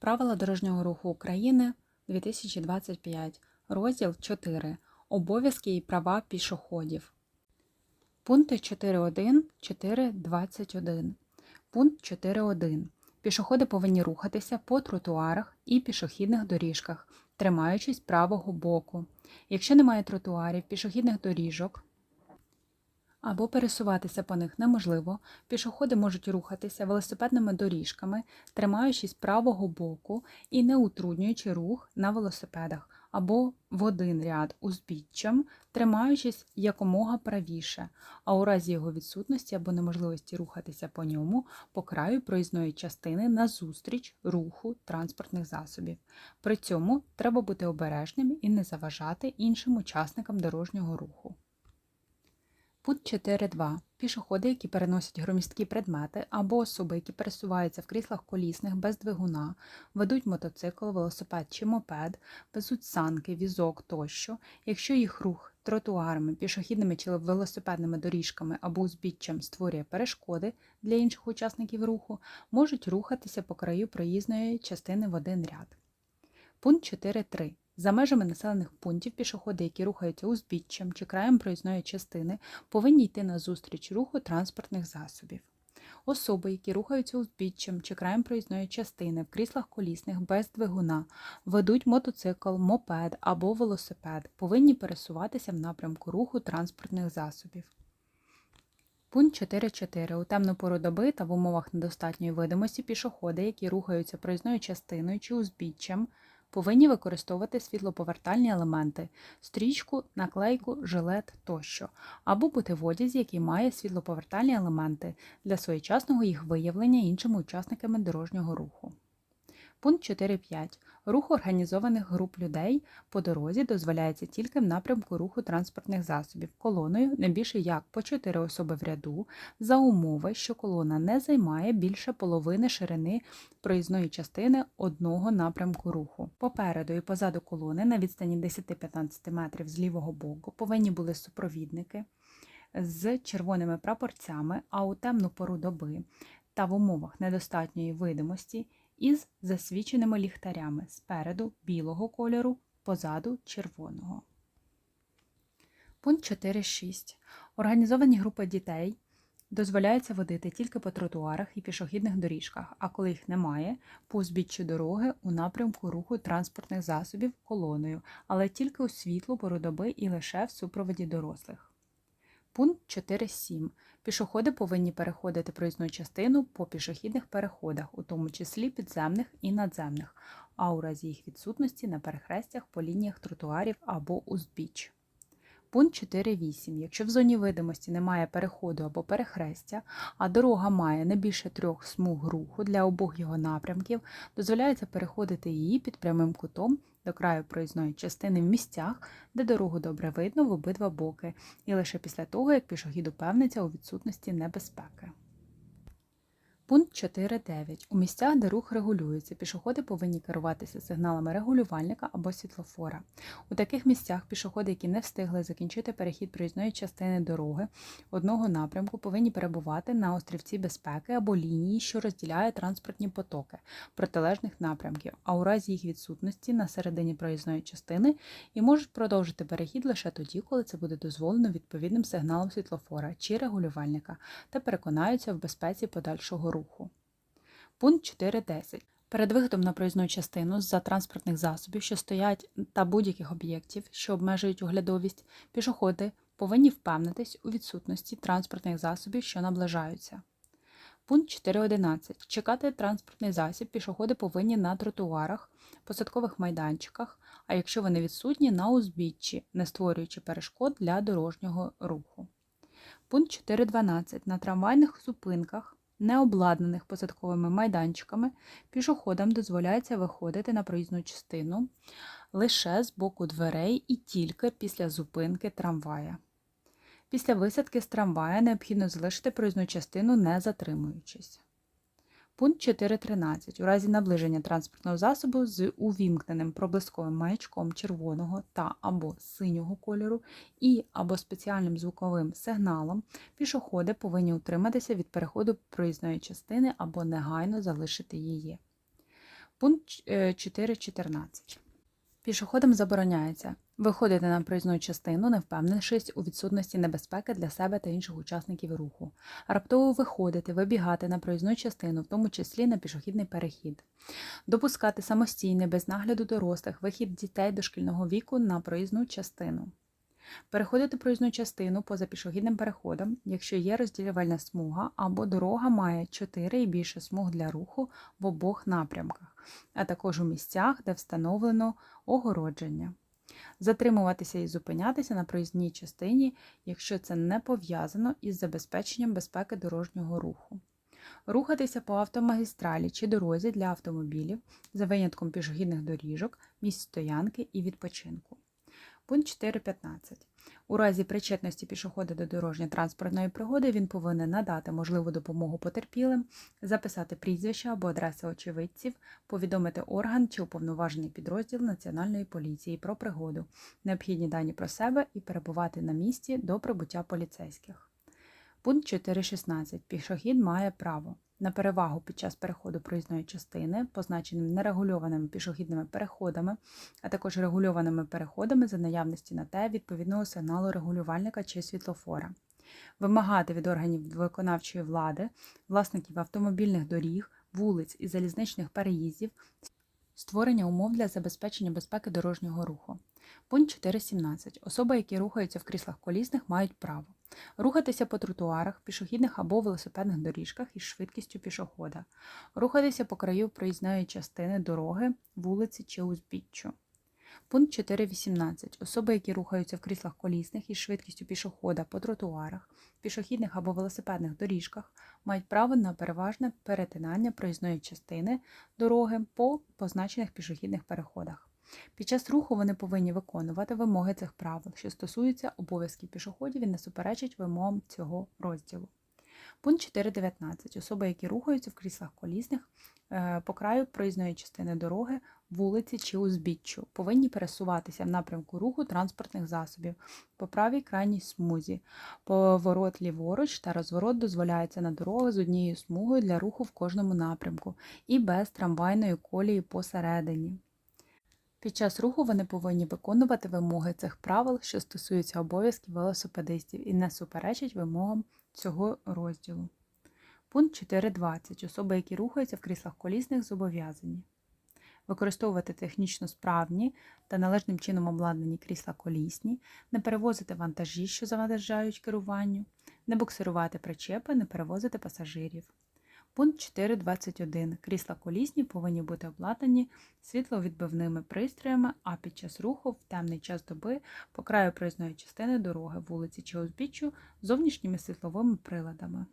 Правила дорожнього руху України 2025. Розділ 4. Обов'язки і права пішоходів. Пункти 4.1, 4.21. Пункт 4.1. Пішоходи повинні рухатися по тротуарах і пішохідних доріжках, тримаючись правого боку. Якщо немає тротуарів, пішохідних доріжок або пересуватися по них неможливо, пішоходи можуть рухатися велосипедними доріжками, тримаючись правого боку і не утруднюючи рух на велосипедах, або в один ряд узбіччям, тримаючись якомога правіше, а у разі його відсутності або неможливості рухатися по ньому по краю проїзної частини назустріч руху транспортних засобів. При цьому треба бути обережним і не заважати іншим учасникам дорожнього руху. Пункт 4.2. Пішоходи, які переносять громісткі предмети, або особи, які пересуваються в кріслах колісних без двигуна, ведуть мотоцикл, велосипед чи мопед, везуть санки, візок тощо, якщо їх рух тротуарами, пішохідними чи велосипедними доріжками або узбіччям створює перешкоди для інших учасників руху, можуть рухатися по краю проїзної частини в один ряд. Пункт 4.3. За межами населених пунктів пішоходи, які рухаються узбіччям чи краєм проїзної частини, повинні йти на зустріч руху транспортних засобів. Особи, які рухаються узбіччям чи краєм проїзної частини в кріслах колісних без двигуна, ведуть мотоцикл, мопед або велосипед, повинні пересуватися в напрямку руху транспортних засобів. Пункт 4.4. У темну пору доби та в умовах недостатньої видимості пішоходи, які рухаються проїзною частиною чи узбіччям, повинні використовувати світлоповертальні елементи, стрічку, наклейку, жилет тощо, або бути в одязі, який має світлоповертальні елементи для своєчасного їх виявлення іншими учасниками дорожнього руху. Пункт 4.5. Рух організованих груп людей по дорозі дозволяється тільки в напрямку руху транспортних засобів колоною не більше як по 4 особи в ряду за умови, що колона не займає більше половини ширини проїзної частини одного напрямку руху. Попереду і позаду колони на відстані 10-15 метрів з лівого боку повинні були супровідники з червоними прапорцями, а у темну пору доби та в умовах недостатньої видимості із засвіченими ліхтарями спереду білого кольору, позаду червоного. Пункт 4.6. Організовані групи дітей дозволяється водити тільки по тротуарах і пішохідних доріжках, а коли їх немає, по узбіччю дороги у напрямку руху транспортних засобів колоною, але тільки у світлу пору доби і лише в супроводі дорослих. Пункт 4.7. Пішоходи повинні переходити проїзну частину по пішохідних переходах, у тому числі підземних і надземних, а у разі їх відсутності на перехрестях по лініях тротуарів або узбіч. Пункт 4.8. Якщо в зоні видимості немає переходу або перехрестя, а дорога має не більше трьох смуг руху для обох його напрямків, дозволяється переходити її під прямим кутом до краю проїзної частини в місцях, де дорогу добре видно в обидва боки, і лише після того, як пішохід упевниться у відсутності небезпеки. Пункт 4.9. У місцях, де рух регулюється, пішоходи повинні керуватися сигналами регулювальника або світлофора. У таких місцях пішоходи, які не встигли закінчити перехід проїзної частини дороги одного напрямку, повинні перебувати на острівці безпеки або лінії, що розділяє транспортні потоки протилежних напрямків, а у разі їх відсутності на середині проїзної частини і можуть продовжити перехід лише тоді, коли це буде дозволено відповідним сигналом світлофора чи регулювальника, та переконаються в безпеці подальшого руху руху. Пункт 4.10. Перед виходом на проїзну частину з-за транспортних засобів, що стоять та будь-яких об'єктів, що обмежують оглядовість, пішоходи повинні впевнитись у відсутності транспортних засобів, що наближаються. Пункт 4.11. Чекати транспортний засіб пішоходи повинні на тротуарах, посадкових майданчиках, а якщо вони відсутні, на узбіччі, не створюючи перешкод для дорожнього руху. Пункт 4.12. На трамвайних зупинках необладнаних посадковими майданчиками, пішоходам дозволяється виходити на проїзну частину лише з боку дверей і тільки після зупинки трамвая. Після висадки з трамвая необхідно залишити проїзну частину, не затримуючись. Пункт 4.13. У разі наближення транспортного засобу з увімкненим проблисковим маячком червоного та або синього кольору і або спеціальним звуковим сигналом пішоходи повинні утриматися від переходу проїзної частини або негайно залишити її. Пункт е, 4.14. Пішоходам забороняється виходити на проїзну частину, не впевнившись у відсутності небезпеки для себе та інших учасників руху, раптово виходити, вибігати на проїзну частину, в тому числі на пішохідний перехід, допускати самостійний без нагляду дорослих вихід дітей дошкільного віку на проїзну частину. Переходити проїзну частину поза пішохідним переходом, якщо є розділювальна смуга або дорога має 4 і більше смуг для руху в обох напрямках, а також у місцях, де встановлено огородження. Затримуватися і зупинятися на проїзній частині, якщо це не пов'язано із забезпеченням безпеки дорожнього руху. Рухатися по автомагістралі чи дорозі для автомобілів за винятком пішохідних доріжок, місць стоянки і відпочинку. Пункт 4.15. У разі причетності пішохода до дорожньо-транспортної пригоди він повинен надати можливу допомогу потерпілим, записати прізвища або адреси очевидців, повідомити орган чи уповноважений підрозділ Національної поліції про пригоду, необхідні дані про себе і перебувати на місці до прибуття поліцейських. Пункт 4.16. Пішохід має право на перевагу під час переходу проїзної частини, позначеним нерегульованими пішохідними переходами, а також регульованими переходами за наявності на те відповідного сигналу регулювальника чи світлофора. Вимагати від органів виконавчої влади, власників автомобільних доріг, вулиць і залізничних переїздів створення умов для забезпечення безпеки дорожнього руху. Пункт 4.17. Особи, які рухаються в кріслах колісних, мають право рухатися по тротуарах, пішохідних або велосипедних доріжках із швидкістю пішохода, рухатися по краю проїзної частини дороги, вулиці чи узбіччю. Пункт 4.18. Особи, які рухаються в кріслах колісних із швидкістю пішохода по тротуарах, пішохідних або велосипедних доріжках, мають право на переважне перетинання проїзної частини дороги по позначених пішохідних переходах. Під час руху вони повинні виконувати вимоги цих правил, що стосуються обов'язків пішоходів і не суперечать вимогам цього розділу. Пункт 4.19. Особи, які рухаються в кріслах колісних е, по краю проїзної частини дороги, вулиці чи узбіччю, повинні пересуватися в напрямку руху транспортних засобів по правій крайній смузі. Поворот ліворуч та розворот дозволяється на дорогах з однією смугою для руху в кожному напрямку і без трамвайної колії посередині. Під час руху вони повинні виконувати вимоги цих правил, що стосуються обов'язків велосипедистів, і не суперечать вимогам цього розділу. Пункт 4.20. Особи, які рухаються в кріслах колісних, зобов'язані використовувати технічно справні та належним чином обладнані крісла колісні, не перевозити вантажі, що заважають керуванню, не буксирувати причепи, не перевозити пасажирів. Пункт 4.21. Крісла колісні повинні бути обладнані світловідбивними пристроями, а під час руху в темний час доби по краю проїзної частини дороги, вулиці чи узбіччю зовнішніми світловими приладами.